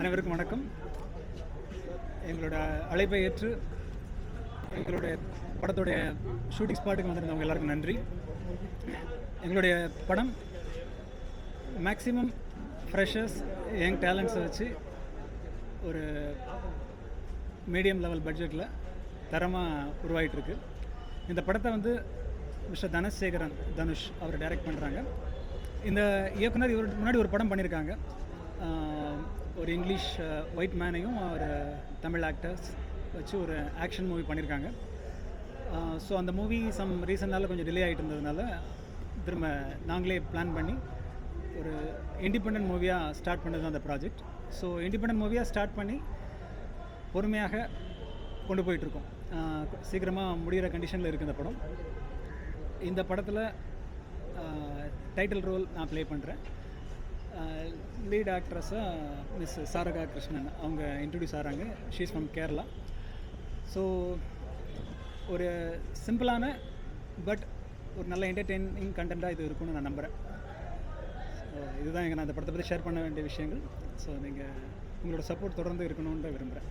அனைவருக்கும் வணக்கம். எங்களோட அழைப்பை ஏற்று எங்களுடைய படத்துடைய ஷூட்டிங் ஸ்பாட்டுக்கு வந்திருந்தவங்க எல்லாருக்கும் நன்றி. எங்களுடைய படம் மேக்ஸிமம் ஃப்ரெஷர்ஸ் யங் டேலண்ட்ஸை வச்சு ஒரு மீடியம் லெவல் பட்ஜெட்டில் தரமாக உருவாகிட்டுருக்கு இந்த படத்தை வந்து மிஸ்டர் தனசேகரன் தனுஷ் அவர் டைரக்ட் பண்ணுறாங்க இந்த இயக்குனர் இவருக்கு முன்னாடி ஒரு படம் பண்ணியிருக்காங்க ஒரு இங்கிலீஷ் ஒயிட் மேனையும் ஒரு தமிழ் ஆக்டர்ஸ் வச்சு ஒரு ஆக்ஷன் மூவி பண்ணியிருக்காங்க ஸோ அந்த மூவி சம் ரீசன்னால கொஞ்சம் டிலே ஆகிட்டு இருந்ததுனால திரும்ப நாங்களே பிளான் பண்ணி ஒரு இண்டிபெண்ட் மூவியாக ஸ்டார்ட் பண்ணது தான் அந்த ப்ராஜெக்ட் ஸோ இண்டிபெண்ட் மூவியாக ஸ்டார்ட் பண்ணி பொறுமையாக கொண்டு போயிட்டுருக்கோம் சீக்கிரமாக முடிகிற கண்டிஷனில் இருக்குது இந்த படம். இந்த படத்தில் டைட்டில் ரோல் நான் ப்ளே பண்ணுறேன் லீட் ஆக்ட்ரஸாக மிஸ் சாரகா கிருஷ்ணன். அவங்க இன்ட்ரடியூஸ் ஆகிறாங்க ஷீஸ் ஃப்ரம் கேரளா ஸோ ஒரு சிம்பிளான பட் ஒரு நல்ல என்டர்டெய்னிங் கண்டென்ட்டாக இது இருக்கும்னு நான் நம்புகிறேன் ஸோ இதுதான் எங்கள் நான் இந்த படத்தை பற்றி ஷேர் பண்ண வேண்டிய விஷயங்கள். ஸோ நீங்கள் உங்களோட சப்போர்ட் தொடர்ந்து இருக்கணும்னு விரும்புகிறேன்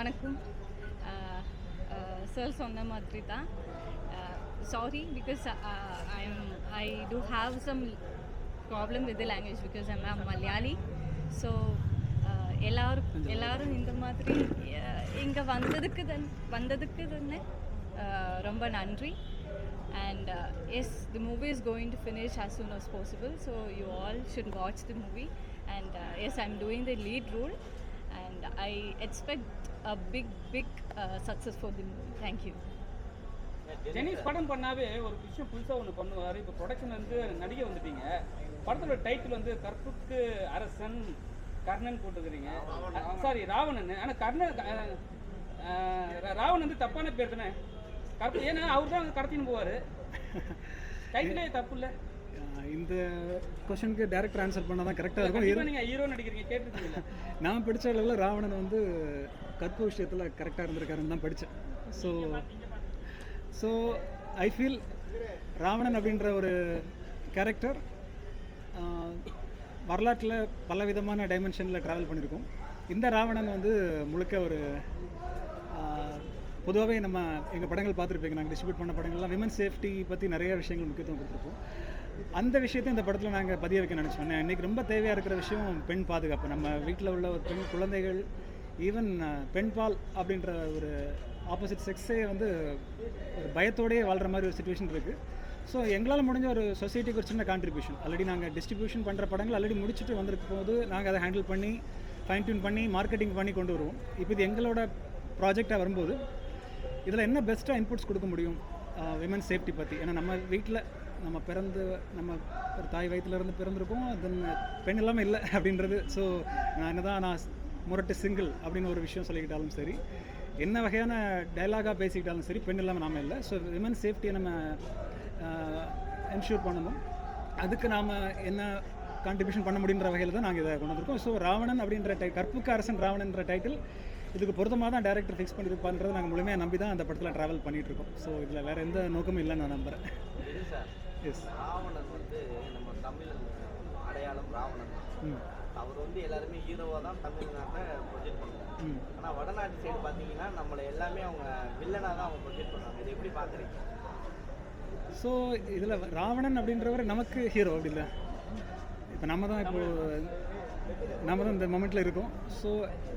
வணக்கம். சார் சொன்ன மாதிரி தான் sorry because I I do have some problem with language because I'm I'm Malayali so எல்லாரும் எல்லாரும் இந்த மாதிரி இங்கே வந்ததுக்கு தன் வந்ததுக்கு தானே uh, ரொம்ப நன்றி and uh, yes the movie is going to finish as soon as possible so you all should watch the movie and uh, yes i'm doing the lead role and i expect a big big uh, success for the movie thank you Jenneys படம் பண்ணாவே ஒரு விஷயம் புதுசாக ஒன்று பண்ணுவார். இப்போ production வந்து நடிகை வந்துட்டீங்க. படத்தோட டைட்டில் வந்து கற்புக்கு அரசன் கர்ணன் போட்டுக்கிறீங்க சாரி ராவணன். ஆனால் கர்ணன் ராவணன் வந்து தப்பான பேர் தானே. கற்பு ஏன்னா அவர் தான் கடத்தின்னு போவார். டைட்டிலே தப்பு இல்லை. இந்த கொஷனுக்கு டேரக்டர் ஆன்சர் பண்ணால் தான் கரெக்டாக இருக்கும். நீங்கள் ஹீரோ நடிக்கிறீங்க கேட்டிருக்கீங்களா நான் படித்த அளவில் ராவணன் வந்து கற்பு விஷயத்தில் கரெக்டாக இருந்திருக்காருன்னு தான் படித்தேன் so so I feel Ravanan அப்படின்ற ஒரு கேரக்டர் வரலாற்றில் பல விதமான டைமென்ஷனில் ட்ராவல் பண்ணியிருக்கோம் இந்த ராவணன் வந்து முழுக்க ஒரு பொதுவாகவே நம்ம எங்கள் படங்கள் பார்த்துருப்பீங்க நாங்கள் டிஸ்ட்ரிபியூட் பண்ண படங்கள்லாம் விமன் சேஃப்டி பற்றி நிறைய விஷயங்கள் முக்கியத்துவம் கொடுத்துருப்போம். அந்த விஷயத்தை இந்த படத்தில் நாங்கள் பதிய வைக்க நினச்சோம். இன்றைக்கி ரொம்ப தேவையாக இருக்கிற விஷயம் பெண் பாதுகாப்பு. நம்ம வீட்டில் உள்ள ஒரு பெண் குழந்தைகள் ஈவன் பெண் பால் அப்படின்ற ஒரு ஆப்போசிட் செக்ஸே வந்து ஒரு பயத்தோடையே வாழ்கிற மாதிரி ஒரு சுச்சுவேஷன் இருக்குது ஸோ எங்களால் முடிஞ்ச ஒரு சொசைட்டிக்கு ஒரு சின்ன கான்ட்ரிபியூஷன் ஆல்ரெடி நாங்கள் டிஸ்ட்ரிபியூஷன் பண்ணுற படங்கள் ஆல்ரெடி முடிச்சுட்டு வந்திருக்கும் போது நாங்கள் அதை ஹேண்டில் பண்ணி ஃபைன் டியூன் பண்ணி மார்க்கெட்டிங் பண்ணி கொண்டு வருவோம். இப்போ இது எங்களோட ப்ராஜெக்டாக வரும்போது இதில் என்ன பெஸ்ட்டாக இன்புட்ஸ் கொடுக்க முடியும்? விமன் சேஃப்டி பற்றி ஏன்னா நம்ம வீட்டில் நம்ம பிறந்து நம்ம ஒரு தாய் வயிற்றுலேருந்து பிறந்திருக்கோம் தென் பெண் இல்லாமல் இல்லை அப்படின்றது. ஸோ நான் என்ன தான் நான் முரட்டு சிங்கிள் அப்படின்னு ஒரு விஷயம் சொல்லிக்கிட்டாலும் சரி என்ன வகையான டைலாகாக பேசிக்கிட்டாலும் சரி பெண் இல்லாமல் நாம இல்லை. ஸோ விமன் சேஃப்டியை நம்ம என்ஷூர் பண்ணணும். அதுக்கு நாம் என்ன கான்ட்ரிபியூஷன் பண்ண முடியுன்ற வகையில் தான் நாங்கள் இதை கொண்டு வந்திருக்கோம் ஸோ ராவணன் அப்படின்ற டை கற்புக்கு அரசன் ராவணன்ற டைட்டில் இதுக்கு பொருத்தமாக தான் டேரக்டர் ஃபிக்ஸ் பண்ணியிருப்பான்றதை நாங்கள் முழுமையாக நம்பி தான் அந்த படத்தில் ட்ராவல் பண்ணிகிட்ருக்கோம் ஸோ இதில் வேறு எந்த நோக்கமும் இல்லைன்னு நான் நம்புகிறேன் எஸ் ராவணன் வந்து நம்ம தமிழ் அடையாளம் ராவணன். அவர் வந்து எல்லாருமே ஹீரோவாக தான் தமிழ்நாட்டில் ப்ரொஜெக்ட் பண்ணுவாங்க ஆனால் வடநாட்டு சைடு பார்த்தீங்கன்னா நம்மளை எல்லாமே அவங்க வில்லனாக தான் அவங்க ப்ரொஜெக்ட் பண்ணுவாங்க இதை எப்படி பார்க்குறீங்க ஸோ இதில் ராவணன் அப்படின்றவர் நமக்கு ஹீரோ அப்படி இல்லை. இப்போ நம்ம தான் இப்போ நம்ம தான் இந்த மொமெண்ட்டில் இருக்கோம். ஸோ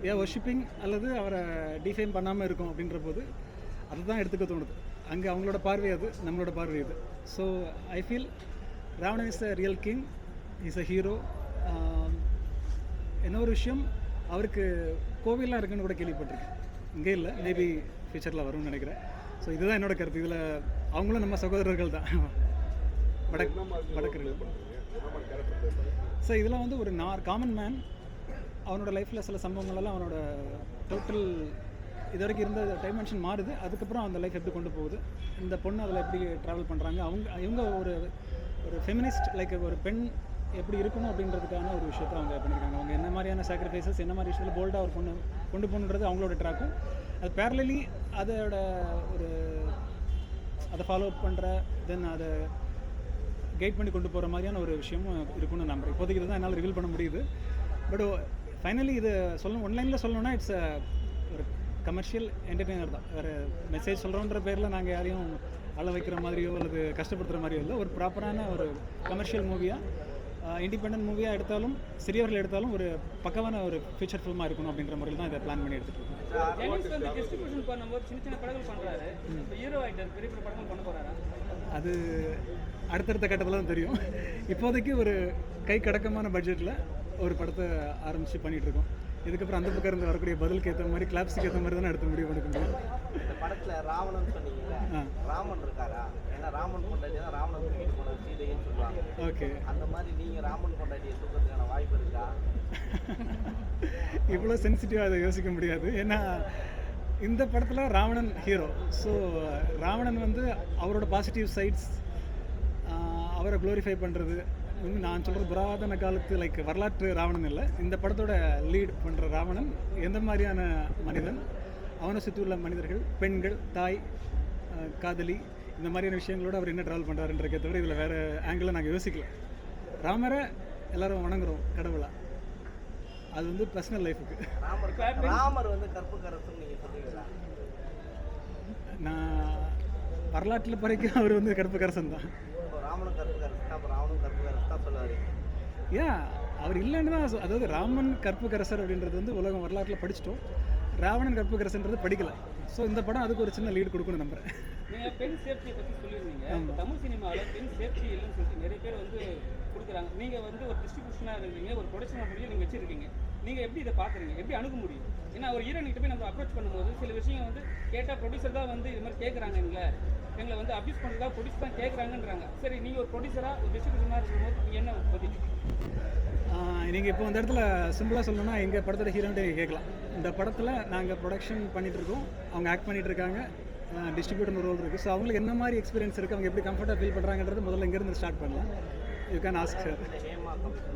ஏ ஒர்ஷிப்பிங் அல்லது அவரை டிஃபைன் பண்ணாமல் இருக்கோம் அப்படின்ற போது அதுதான் எடுத்துக்க தோணுது. அங்கே அவங்களோட பார்வை அது நம்மளோட பார்வை அது so I feel Ravanan is a real king is a hero இன்னொரு விஷயம்? அவருக்கு கோவில்லாம் இருக்குன்னு கூட கேள்விப்பட்டிருக்கேன். இங்கே இல்லை. மேபி ஃபியூச்சரில் வரும்னு நினைக்கிறேன். ஸோ இதுதான் என்னோட கருத்து. இதில் அவங்களும் நம்ம சகோதரர்கள் தான். வடக் வடக்கர்கள் ஸோ இதெல்லாம் வந்து ஒரு நார் காமன் மேன் அவனோட லைஃப்பில் சில சம்பவங்களெல்லாம் அவனோட டோட்டல் இது வரைக்கும் இருந்த டைமென்ஷன் மாறுது. அதுக்கப்புறம் அந்த லைஃப் எப்படி கொண்டு போகுது? இந்த பொண்ணு அதில் எப்படி ட்ராவல் பண்ணுறாங்க அவங்க இவங்க ஒரு ஒரு ஃபெமினிஸ்ட் லைக் ஒரு பெண் எப்படி இருக்கணும் அப்படின்றதுக்கான ஒரு விஷயத்தை அவங்க பண்ணியிருக்காங்க. அவங்க என்ன மாதிரியான சாக்ரிஃபைசஸ் என்ன மாதிரி விஷயத்தில் போல்டாக ஒரு பொண்ணு கொண்டு போகணுன்றது அவங்களோட ட்ராக்கும் அது பேரலி அதோட ஒரு அதை ஃபாலோ பண்ணுற தென் அதை கைட் பண்ணி கொண்டு போகிற மாதிரியான ஒரு விஷயமும் இருக்கும்னு நம்புறேன். இப்போதைக்கு இதுதான் என்னால் ரிவீல் பண்ண முடியுது. பட் ஃபைனலி இது சொல்லணும் ஒன்லைனில் சொல்லணும்னா இட்ஸ் ஒரு கமர்ஷியல் என்டர்டெய்னர் தான். வேறு மெசேஜ் சொல்கிறோன்ற பேரில் நாங்கள் யாரையும் அள வைக்கிற மாதிரியோ அல்லது கஷ்டப்படுத்துகிற மாதிரியோ இல்லை. ஒரு ப்ராப்பரான ஒரு கமர்ஷியல் மூவியாக இண்டிபெண்டன்ட் மூவியாக எடுத்தாலும் சிறியவர்கள் எடுத்தாலும் ஒரு பக்கவான ஒரு ஃபீச்சர் ஃபில்மாக இருக்கணும் அப்படின்ற முறையில் தான் இதை பிளான் பண்ணி எடுத்துகிட்டு இருக்கோம். ஜெனிஸ் வந்து டிஸ்ட்ரிபியூஷன் பண்ணும்போது சின்ன சின்ன படங்கள் பண்றாரு. இப்போ ஹீரோ ஆயிட்டார். பெரிய பெரிய படங்கள் பண்ண போறாரா? அது அடுத்தடுத்த கட்டத்தில் தான் தெரியும். இப்போதைக்கு ஒரு கை கடக்கமான பட்ஜெட்டில் ஒரு படத்தை ஆரம்பித்து பண்ணிகிட்டு இருக்கோம். இதுக்கப்புறம் அந்த பக்கம் இருந்து வரக்கூடிய பதிலுக்கு ஏற்ற மாதிரி கிளாப்ஸுக்கு ஏற்ற மாதிரி தான் அடுத்த முடிவு எடுக்க முடியும். இந்த படத்துல ராவணன். ராமன் ராமன் இருக்காரா? ஏன்னா ராமன் கொண்டாடி தான் ராவணன் தூக்கிட்டு போனது சீதைன்னு சொல்லுவாங்க. ஓகே. அந்த மாதிரி நீங்க ராமன் கொண்டாடியை தூக்கிறதுக்கான வாய்ப்பு இருக்கா? இவ்வளோ சென்சிட்டிவாக அதை யோசிக்க முடியாது. ஏன்னா இந்த படத்தில் ராவணன் ஹீரோ ஸோ ராவணன் வந்து அவரோட பாசிட்டிவ் சைட்ஸ் அவரை க்ளோரிஃபை பண்ணுறது இன்னும் நான் சொல்கிறது புராதன காலத்து லைக் வரலாற்று ராவணன் இல்லை. இந்த படத்தோட லீட் பண்ணுற ராவணன் எந்த மாதிரியான மனிதன்? அவனை சுற்றி உள்ள மனிதர்கள் பெண்கள் தாய் காதலி இந்த மாதிரியான விஷயங்களோட அவர் என்ன ட்ராவல் பண்ணுறாருன்றக்கே தவிர இதில் வேறு ஆங்கிளில் நாங்கள் யோசிக்கல. ராமரை எல்லாரும் வணங்குறோம் கடவுளா. அது வந்து பர்சனல் லைஃபுக்கு ராமர் வந்து கற்பு கரசுன்னு நீங்க சொல்றீங்களா? நான் வரலாற்றில் வரைக்கும் அவர் வந்து கருப்பக்கரசன் தான். இப்போ ராமனும் கற்பு கரசு தான் கற்பு கரசு தான் சொல்லுவாரு ஏன் அவர் இல்லைன்னு தான் அதாவது ராமன் கற்புக்கரசர் அப்படின்றது வந்து உலகம் வரலாற்றில் படிச்சிட்டோம். ராவணன் கற்புக்கரசன்றது படிக்கல. ஸோ இந்த படம் அதுக்கு ஒரு சின்ன லீடு கொடுக்கணும் நம்புறேன். பெண் சேஃப்டியை பத்தி சொல்லியிருந்தீங்க. தமிழ் சினிமாவில் பெண் சேஃப்டி இல்லைன்னு சொல்லிட்டு நிறைய பேர் வந்து கொடுக்குறாங்க. நீங்க வந்து ஒரு டிஸ்ட்ரிபியூஷனாக இருக்கீங்க ஒரு ப்ரொடக்ஷன் முடியும் நீங்க வச்சிருக்கீங்க. நீங்க எப்படி இதை பாக்குறீங்க? எப்படி அணுக முடியும்? ஏன்னா ஒரு ஹீரோனிட்ட போய் நம்ம அப்ரோச் பண்ணும்போது சில விஷயம் வந்து கேட்டால் ப்ரொடியூசர் தான் வந்து இது மாதிரி கேட்குறாங்க எங்களை. எங்களை வந்து அப்யூஸ் பண்ணுறதா ப்ரொடியூஸ் தான் கேட்குறாங்கன்றாங்க சரி நீங்க ஒரு ப்ரொடியூசராக ஒரு டிஸ்ட்ரிபியூஷனாக இருக்கும்போது என்ன பதில்? நீங்கள் இப்போ இந்த இடத்துல சிம்பிளாக சொல்லணும்னா எங்கள் படத்தோட ஹீரோன்ட்டு நீங்கள் கேட்கலாம். இந்த படத்தில் நாங்கள் ப்ரொடக்ஷன் பண்ணிகிட்ருக்கோம் இருக்கோம் அவங்க ஆக்ட் பண்ணிகிட்ருக்காங்க இருக்காங்க டிஸ்ட்ரிபியூட்டர் ரோல் இருக்குது ஸோ அவங்களுக்கு என்ன மாதிரி எக்ஸ்பீரியன்ஸ் இருக்குது அவங்க எப்படி கம்ஃபர்ட்டாக ஃபீல் பண்ணுறாங்கன்றது முதல்ல இங்கேருந்து ஸ்டார்ட் பண்ணலாம். You can ask sir